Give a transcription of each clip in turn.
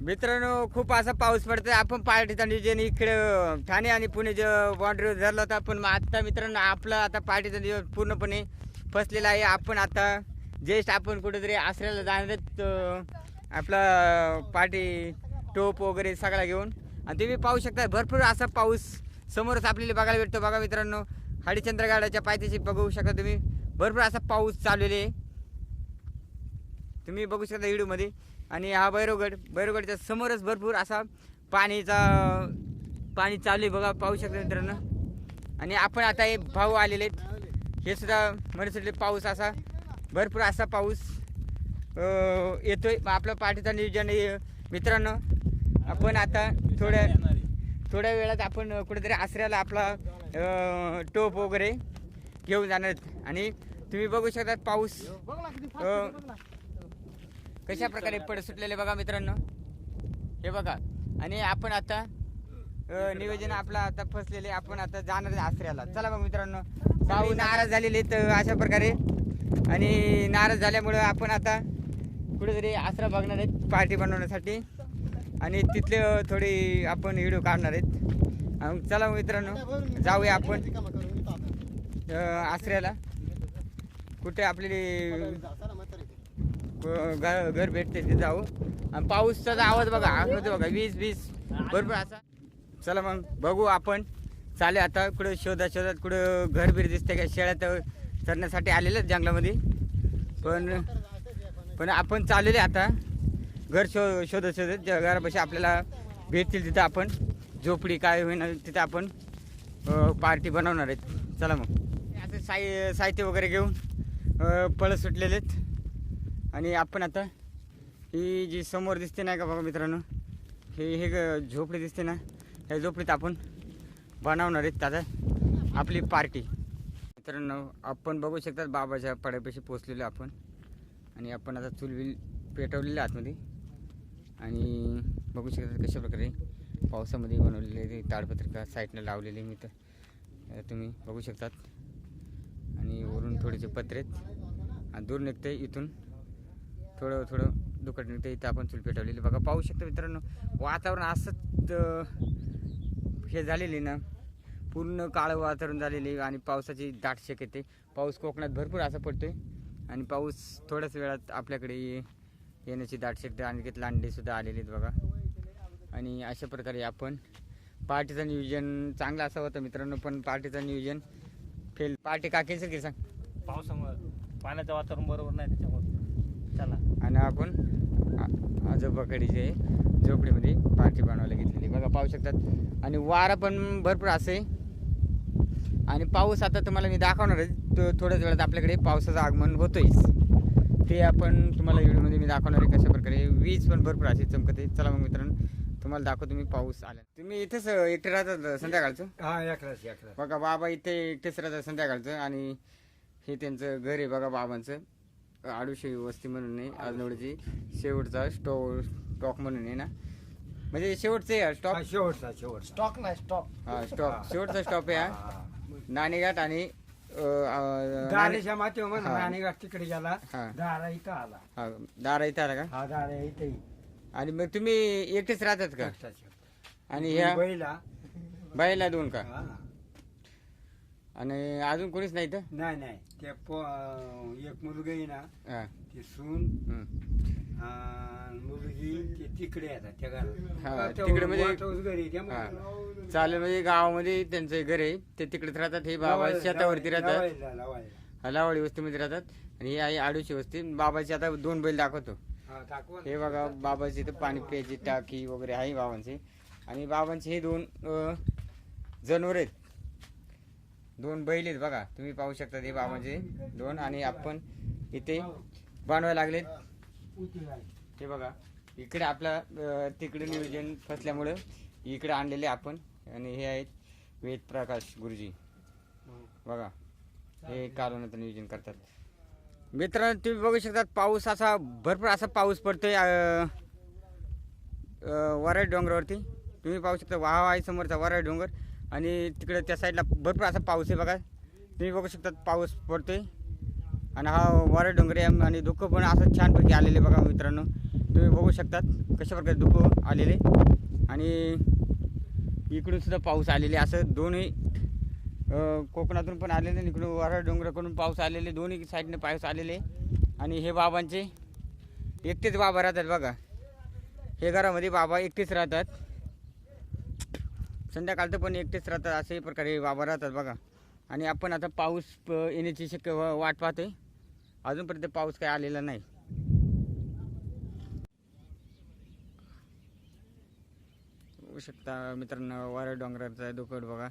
मित्रांनो खूप असा पाऊस पडतोय. आपण पार्टीचा नियोजन इकडे ठाणे आणि पुणे जे बाउंड्रीवर धरला होता पण मग आता मित्रांनो आपलं आता पार्टीचं नियोजन पूर्णपणे फसलेलं आहे. आपण आता ज्येष्ठ आपण कुठेतरी आसऱ्याला जाणार आहेत, आपलं आपला पार्टी टोप वगैरे सगळा घेऊन. आणि तुम्ही पाहू शकता भरपूर असा पाऊस समोरच आपल्याला बघायला भेटतो. बघा मित्रांनो हरिश्चंद्रगडाच्या पायथ्याशी बघू शकता तुम्ही. भरपूर असा पाऊस चाललेला आहे. तुम्ही बघू शकता व्हिडिओमध्ये. आणि हा भैरवगड भैरवगडच्या समोरच भरपूर असा पाणीचा पाणी चालू आहे बघा पाहू शकता मित्रांनो. आणि आपण आता हे भाऊ आलेले आहेत. हे सुद्धा म्हणत पाऊस असा भरपूर असा पाऊस येतोय. मग आपलं पाठीचा नियोजन मित्रांनो आपण आता थोड्या थोड्या वेळात आपण कुठेतरी आसऱ्याला आपला टोप वगैरे घेऊन जाणार आणि तुम्ही बघू शकता पाऊस कशा प्रकारे पड सुटलेले बघा मित्रांनो? हे बघा. आणि आपण आता नियोजन आपला आता फसलेले आपण आता जाणार आसऱ्याला. चला मग मित्रांनो. भाऊ नाराज झालेले आहेत अशा प्रकारे. आणि नाराज झाल्यामुळं आपण आता कुठेतरी आसरा बघणार आहेत पार्टी बनवण्यासाठी. आणि तिथले थोडी आपण व्हिडिओ काढणार आहेत. चला मित्रांनो जाऊया आपण आसऱ्याला. कुठे आपली घर घर भेटते ते जाऊ आणि पाऊसचा आवाज बघा होतो बघा वीस वीस. भरपूर असा? चला मग बघू आपण. चाले आता कुठं शोधा शोधात कुठं घर बीर दिसते का? शेळ्यात चरण्यासाठी आलेलं जंगलामध्ये. पण पण आपण चाललेले आता. घर शो शोधत शोधत ज्या घरापाशी आपल्याला भेटतील तिथं आपण. झोपडी काय होईना तिथं आपण पार्टी बनवणार आहेत. चला मग. असं साई साहित्य वगैरे घेऊन पळत सुटलेले आहेत. आणि आपण आता ही जी समोर दिसते नाही का बघा मित्रांनो हे हे ग- झोपडी दिसते ना ह्या झोपडीत आपण बनवणार आहेत दादा आपली पार्टी. मित्रांनो आपण बघू शकतात बाबाच्या पड्यापाशी पोचलेलो आपण. आणि आपण आता चुलबिल पेटवलेलं आतमध्ये. आणि बघू शकतात कशा प्रकारे पावसामध्ये बनवलेले ते ताडपत्रिका साईडनं लावलेले मी तर तुम्ही बघू शकतात. आणि वरून थोडेसे पत्रे आहेत. आणि दूर निघते इथून. थोडं थोडं दुखट निघतं इथं आपण चूल पेटवलेली. बघा पाहू शकतो मित्रांनो वातावरण असंच हे झालेली ना. पूर्ण काळं वातावरण झालेली आणि पावसाची दाट शेक येते पाऊस कोकणात भरपूर असा पडतोय. आणि पाऊस थोड्याच वेळात आपल्याकडे येण्याची दाट शेक आणि तिथे लांडे आलेले आहेत बघा. आणि अशा प्रकारे आपण पार्टीचं नियोजन चांगलं असं होतं मित्रांनो पण पार्टीचं नियोजन फेल. पार्टी का कॅन्सल की सांग? पावसामुळे. पाण्याचं वातावरण बरोबर नाही त्याच्यामुळे. चला. आणि आपण आ- आजोबाकडीचे झोपडीमध्ये पार्टी बनवायला घेतलेली. बघा पाहू शकतात. आणि वारा पण भरपूर असे. आणि पाऊस आता तुम्हाला मी दाखवणार आहे. तो थोड्याच वेळात आपल्याकडे पावसाचं आगमन होतोयच. ते आपण तुम्हाला व्हिडिओमध्ये मी दाखवणार आहे कशा प्रकारे वीज पण भरपूर अशी चमकते. चला मग मित्रांनो तुम्हाला दाखवतो मी पाऊस आला. तुम्ही इथेच एकटे राहतात संध्याकाळचं? हा बघा बाबा इथे एकटेच राहतात संध्याकाळचं. आणि हे त्यांचं घर आहे बघा बाबांचं. आडुशी वस्ती म्हणून आहे आजनवडीची. शेवटचा स्टो स्टॉक म्हणून आहे ना? म्हणजे शेवटचे आहे हा, शेवटचा शेवट स्टॉक नाही स्टॉक. हा स्टॉप शेवटचा स्टॉप आहे हा. नाणेघाट आणि अ, अ, नाणे- दारेच्या मातीवर हा. नाणेगाठ तिकडे गेला हा. दारा इथं आला. हा, दारा इथं आला का? हा दारा इथे आणि मग तुम्ही एकटेच राहतात का? आणि ह्या? बैला. बाईला दोन का? हा. आणि अजून कोणीच नाही इथं? नाही नाही. ते पो- एक मुलगा आहे ना हा. ती सून हम्म. अं, मुलगी ते तिकडे येतात त्या हा, तिकडे म्हणजे- घरी आहे, हा. चालेल म्हणजे गावामध्ये त्यांचं घर आहे. ते तिकडेच राहतात हे बाबा लावायला- शेतावरती राहतात. लावायला- लावायला. लावाडी वस्तीमध्ये राहतात. आणि ही आहे आडूची वस्ती बाबाची आता दोन बैल दाखवतो. हा, दाखवा ना. हे बघा बाबाची इथं पाणी प्यायची टाकी वगैरे आहे बाबांची. आणि बाबांचे हे दोन जनावर आहेत. दोन बैल आहेत बघा. तुम्ही पाहू शकता हे बाबाचे. दोन आणि आपण इथे बांधवायला लागलेत. हे बघा. इकडे आपला तिकडे नियोजन फसल्यामुळं इकडे आणलेले आपण आणि हे आहेत वेद प्रकाश गुरुजी. बघा. हे कालवणाचं नियोजन करतात. मित्रांनो तुम्ही बघू शकता पाऊस असा भरपूर असा पाऊस पडतोय वराई डोंगरावरती. तुम्ही पाहू शकता वाहा आहे समोरचा वराई डोंगर. आणि तिकडे त्या साईडला भरपूर असा पाऊस आहे बघा. तुम्ही बघू शकतात पाऊस पडतोय. आणि हा वराड डोंगर आहे आणि धुकं पण असं छानपैकी आलेले बघा मित्रांनो. तुम्ही बघू शकतात कशा प्रकारे धुकं आलेले आणि इकडून सुद्धा पाऊस आलेले असं दोन्ही कोकणातून पण आलेले इकडून वराड डोंगराकडून पाऊस आलेले दोन्ही साईडने पाऊस आलेले आणि हे बाबांचे एकटेच बाबा राहतात बघा. हे घरामध्ये बाबा एकटेच राहतात. संध्याकाळचं पण एकटेच राहतात असे प्रकारे बाबा राहतात बघा. आणि आपण आता पाऊस येण्याची शक्य वाट पाहतोय. अजूनपर्यंत पाऊस काही आलेला नाही. बघू शकता मित्रांनो वारा डोंगराचा दुकड बघा.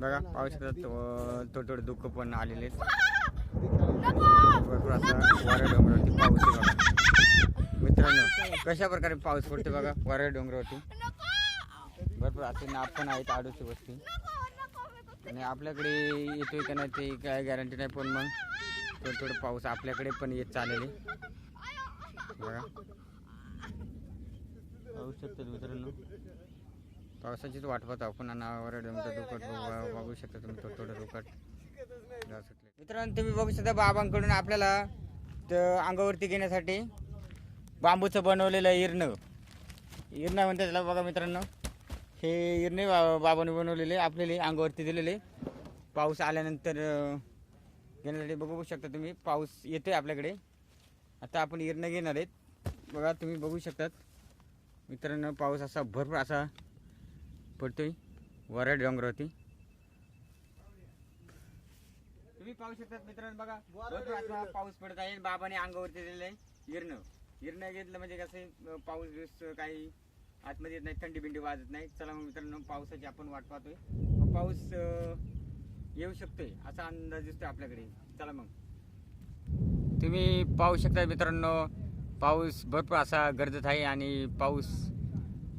बघा पाहू शकता थोडं थोडं दुःख पण आलेले भरपूर असा वारा डोंगरावरती पाऊस आहे बघा. मित्रांनो कशा प्रकारे पाऊस पडतो बघा वारा डोंगरावरती. भरपूर असे नाप पण आहेत आडूची वस्ती. आणि आपल्याकडे येतोय का नाही ते काय गॅरंटी नाही पण मग थोडं थोडं पाऊस आपल्याकडे पण येत चालेल बघा. पाऊस शकतात मित्रांनो. पावसाचीच वाट पाहतो आपण आणि दुखट दुकट बघू शकता तुम्ही थोडं थोडं दुकट मित्रांनो तुम्ही बघू शकता बाबांकडून आपल्याला अंगावरती घेण्यासाठी बांबूचं बनवलेलं इरणं. इरणं म्हणतात त्याला बघा मित्रांनो. हे इरणे बा बाबाने बनवलेले आपल्याला अंगावरती दिलेले. पाऊस आल्यानंतर घेण्यासाठी बघू शकता तुम्ही पाऊस येतोय आपल्याकडे. आता आपण इरणं घेणार आहेत. बघा तुम्ही बघू शकतात. मित्रांनो पाऊस असा भरपूर असा पडतोय वराड डोंगरावरती. तुम्ही पाहू शकतात मित्रांनो बघा भरपूर असा पाऊस पडत आहे. बाबाने अंगावरती दिलेलं आहे इरणं इरणं घेतलं म्हणजे कसं पाऊस काही आतमध्ये येत नाही थंडी बिंडी वाजत नाही चला मग मित्रांनो पावसाची आपण वाट पाहतोय. मग पाऊस येऊ शकतोय असा अंदाज दिसतोय आपल्याकडे. चला मग. तुम्ही पाहू शकता मित्रांनो पाऊस भरपूर असा गरजत आहे आणि पाऊस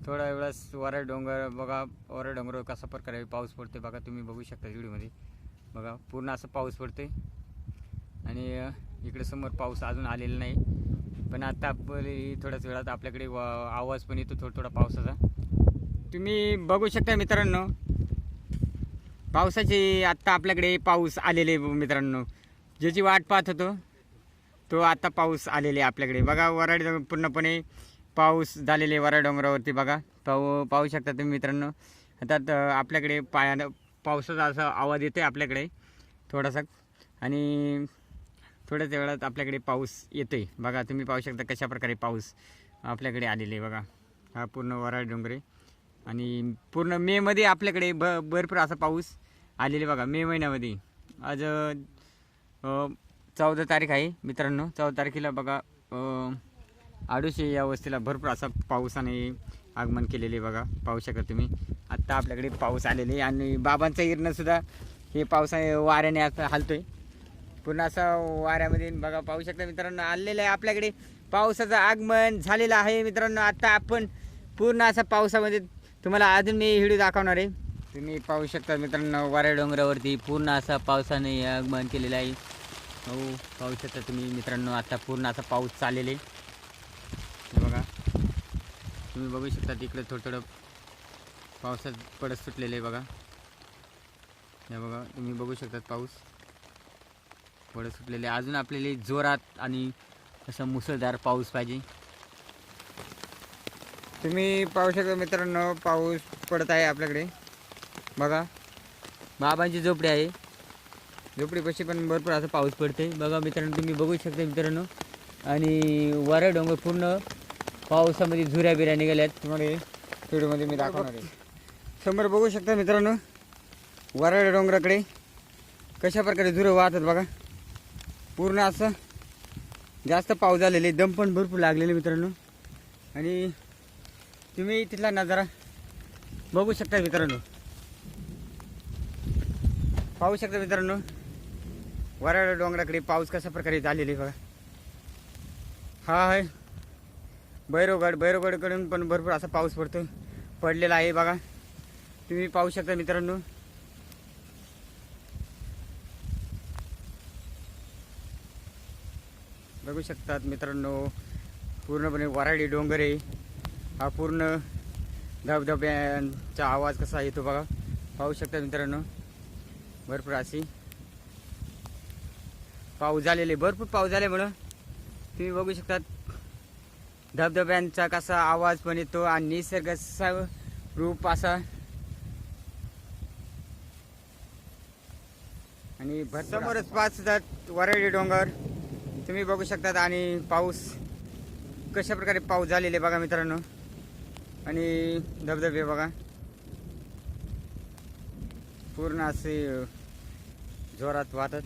थोड्या वेळास वर डोंगर बघा वर डोंगर कसा प्रकारे पाऊस पडते बघा तुम्ही बघू शकता व्हिडिओमध्ये. बघा पूर्ण असं पाऊस पडतोय. आणि इकडे समोर पाऊस अजून आलेला नाही. पण आता थोड्याच वेळात आपल्याकडे आवाज पण येतो थोडा थोडा पावसाचा. तुम्ही बघू शकता मित्रांनो पावसाची आत्ता आपल्याकडे पाऊस आलेले मित्रांनो. ज्याची वाट पाहत होतो तो आत्ता पाऊस आलेले आपल्याकडे. बघा वराड पूर्णपणे पाऊस झालेले वराड डोंगरावरती बघा. पाहू पाहू शकता तुम्ही मित्रांनो. आता आपल्याकडे पायानं पावसाचा असा आवाज येतो आहे आपल्याकडे थोडासा. आणि थोड्याच वेळात आपल्याकडे पाऊस येतोय. बघा तुम्ही पाहू शकता कशा प्रकारे पाऊस आपल्याकडे आलेले आहे. बघा हा पूर्ण वराळ डोंगरे आणि पूर्ण मेमध्ये आपल्याकडे भ भरपूर असा पाऊस आलेले बघा मे महिन्यामध्ये. आज चौदा तारीख आहे मित्रांनो. चौदा तारखेला बघा आडूशे या वस्तीला भरपूर असा पावसाने आगमन केलेले बघा. पाहू शकता तुम्ही. आत्ता आपल्याकडे पाऊस आलेले आहे आणि बाबांचं इरणंसुद्धा हे पावसा वाऱ्याने आता हलतोय. पूर्ण असं वाऱ्यामध्ये बघा पाहू शकता मित्रांनो आलेलं आहे आपल्याकडे. पावसाचं आगमन झालेलं आहे मित्रांनो. आता आपण पूर्ण असा पावसामध्ये तुम्हाला अजून मी व्हिडिओ दाखवणार आहे. तुम्ही पाहू शकता मित्रांनो वाऱ्या डोंगरावरती पूर्ण असा पावसाने आगमन केलेलं आहे. हो पाहू शकता तुम्ही मित्रांनो आता पूर्ण असा पाऊस चाललेला हे बघा तुम्ही बघू शकता तिकडे थोडं थोडं पावसात पडत सुटलेलं आहे बघा. हे बघा तुम्ही बघू शकतात पाऊस. पडत सुटलेले. अजून आपल्याला जोरात आणि असं मुसळधार पाऊस पाहिजे. तुम्ही पाहू शकता मित्रांनो पाऊस पडत आहे आपल्याकडे. बघा. बाबांची झोपडी आहे. झोपडीपाशी पण भरपूर असं पाऊस पडते बघा मित्रांनो तुम्ही बघू शकता मित्रांनो. आणि वारा डोंगर पूर्ण पावसामध्ये झुऱ्या बिऱ्या निघाल्यात. तुम्हाला व्हिडिओमध्ये मी दाखवणार आहे. समोर बघू शकता मित्रांनो वराड डोंगराकडे कशा प्रकारे झुरं वाहतात बघा. पूर्ण असं जास्त पाऊस झालेले दम पण भरपूर लागलेले मित्रांनो. आणि तुम्ही तिथला नजारा बघू शकता मित्रांनो. पाहू शकता मित्रांनो वराड डोंगराकडे पाऊस कशा प्रकारे झालेले बघा. हा आहे. भैरवगड भैरवगडकडून पण भरपूर असा पाऊस पडतो पडलेला आहे बघा. तुम्ही पाहू शकता मित्रांनो. बघू शकतात मित्रांनो. पूर्णपणे वराडी डोंगर. आहे हा पूर्ण धबधब्यांचा आवाज कसा येतो बघा. पाहू शकता मित्रांनो. भरपूर अशी पाऊस झालेले भरपूर पाऊस झाल्यामुळं तुम्ही बघू शकतात धबधब्यांचा कसा आवाज पण येतो आणि निसर्गाचा रूप असा. आणि भर- समोरच पाच जात वरळी डोंगर. तुम्ही बघू शकतात आणि पाऊस कशा प्रकारे पाऊस झालेले बघा मित्रांनो. आणि धबधबे बघा. पूर्ण असे जोरात वाहतात.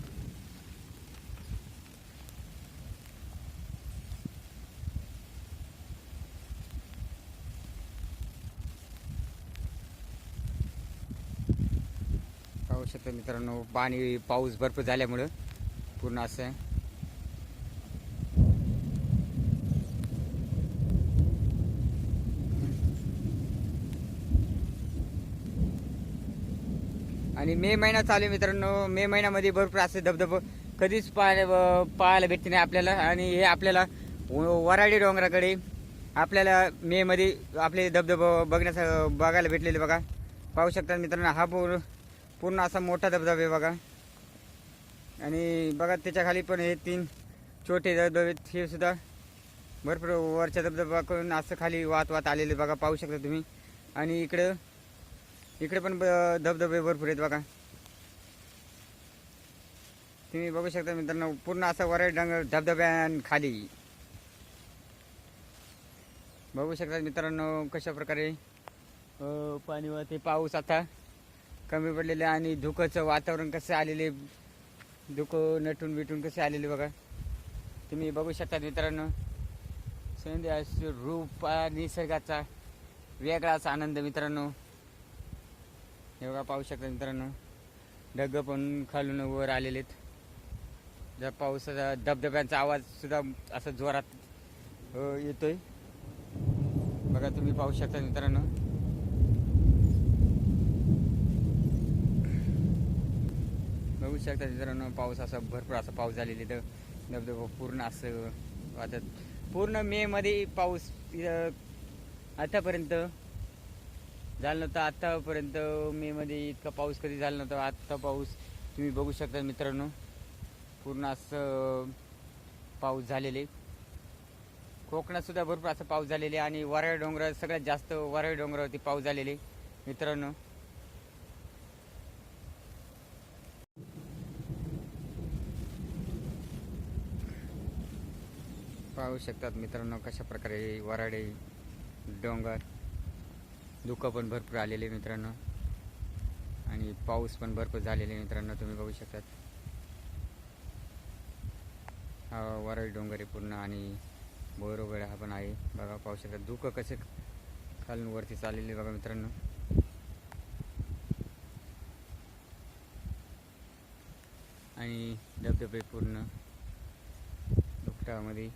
पाहू शकता मित्रांनो पाणी पाऊस भरपूर झाल्यामुळं पूर्ण असं आणि मे महिना चालू आहे मित्रांनो. मे महिन्यामध्ये भरपूर असे धबधब कधीच पाहायला पाहायला भेटते नाही आपल्याला. आणि हे आपल्याला व- वराडी डोंगराकडे आपल्याला मे मध्ये आपले धबधबा बघण्यास बघायला भेटलेले बघा. पाहू शकता मित्रांनो हा पूर पूर्ण असा मोठा धबधबा आहे बघा. आणि बघा त्याच्याखाली पण हे तीन छोटे धबधबे हे सुद्धा भरपूर वरच्या धबधबाकडून असं खाली वाहत वाहत आलेले बघा. पाहू शकता तुम्ही. आणि इकडं इकडे पण ब- धबधबे भरपूर आहेत बघा. तुम्ही बघू शकता मित्रांनो पूर्ण असं वर डोंगर धबधब्यांखाली. बघू शकता मित्रांनो कशा प्रकारे पाणी वाहते पाऊस आता. कमी पडलेले आणि धुकंचं वातावरण कसं आलेले धुकं नटून बिटून कसे आलेले बघा. तुम्ही बघू शकता मित्रांनो संध्या रूप निसर्गाचा वेगळाच आनंद मित्रांनो. हे बघा पाहू शकता मित्रांनो. ढग पण खालून वर आलेले आहेत जर पावसाचा धबधब्यांचा आवाज सुद्धा असा जोरात येतोय. बघा तुम्ही पाहू शकता मित्रांनो. बघू शकता मित्रांनो पाऊस असा भरपूर असा पाऊस झालेला आहे. इथं धबधबा पूर्ण असं वाटत पूर्ण मे मध्ये पाऊस आतापर्यंत झालं नव्हतं आत्तापर्यंत मेमध्ये इतका पाऊस कधी झाला नव्हता आत्ता पाऊस तुम्ही बघू शकता मित्रांनो. पूर्ण असं पाऊस झालेले. कोकणातसुद्धा भरपूर असं पाऊस झालेले आणि वराळ डोंगर सगळ्यात जास्त वराळ डोंगरावरती पाऊस झालेले मित्रांनो. पाहू शकतात मित्रांनो कशा प्रकारे वराडे डोंगर धुकं पण भरपूर आलेले मित्रांनो. आणि पाऊस पण भरपूर झालेले मित्रांनो तुम्ही बघू शकतात. हा वरळी डोंगर आहे पूर्ण आणि बोरगड हा पण आहे. बघा पाहू शकतात धुकं कसे खालून वरती चाललेले बघा मित्रांनो. आणि धबधबे पूर्ण. डोक्यामध्ये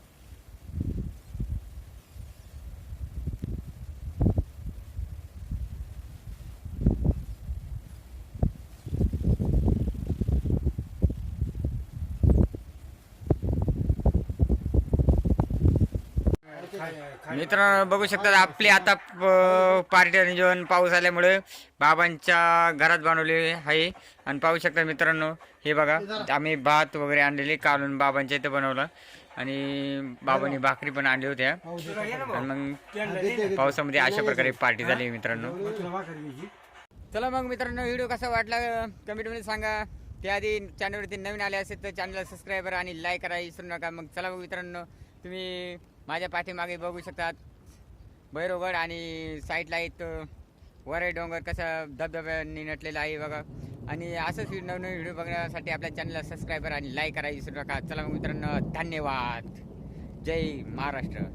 मित्रांनो बघू शकतात आपली आता पार्टी आणि जेवण पाऊस आल्यामुळे बाबांच्या घरात बनवले आहे. आणि पाहू शकता मित्रांनो हे बघा आम्ही भात वगैरे आणलेले काढून बाबांच्या इथे बनवलं. आणि बाबांनी भाकरी पण आणली होत्या. आणि मग पावसामध्ये अशा प्रकारे पार्टी झाली मित्रांनो. चला मग मित्रांनो व्हिडिओ कसा वाटला कमेंटमध्ये सांगा. त्याआधी चॅनलवरती नवीन आले असेल तर चॅनलला सबस्क्राईबर आणि लाईक करा विसरू नका. मग चला मग मित्रांनो तुम्ही माझ्या पाठीमागे बघू शकतात. भैरवगड आणि साईडला एक वरे डोंगर कसा धबधब्यांनी नटलेला आहे बघा. आणि असंच नवनवीन व्हिडिओ बघण्यासाठी आपल्या चॅनलला सबस्क्राईबर आणि लाईक करा. विसरू नका. चला मग मित्रांनो धन्यवाद. जय महाराष्ट्र.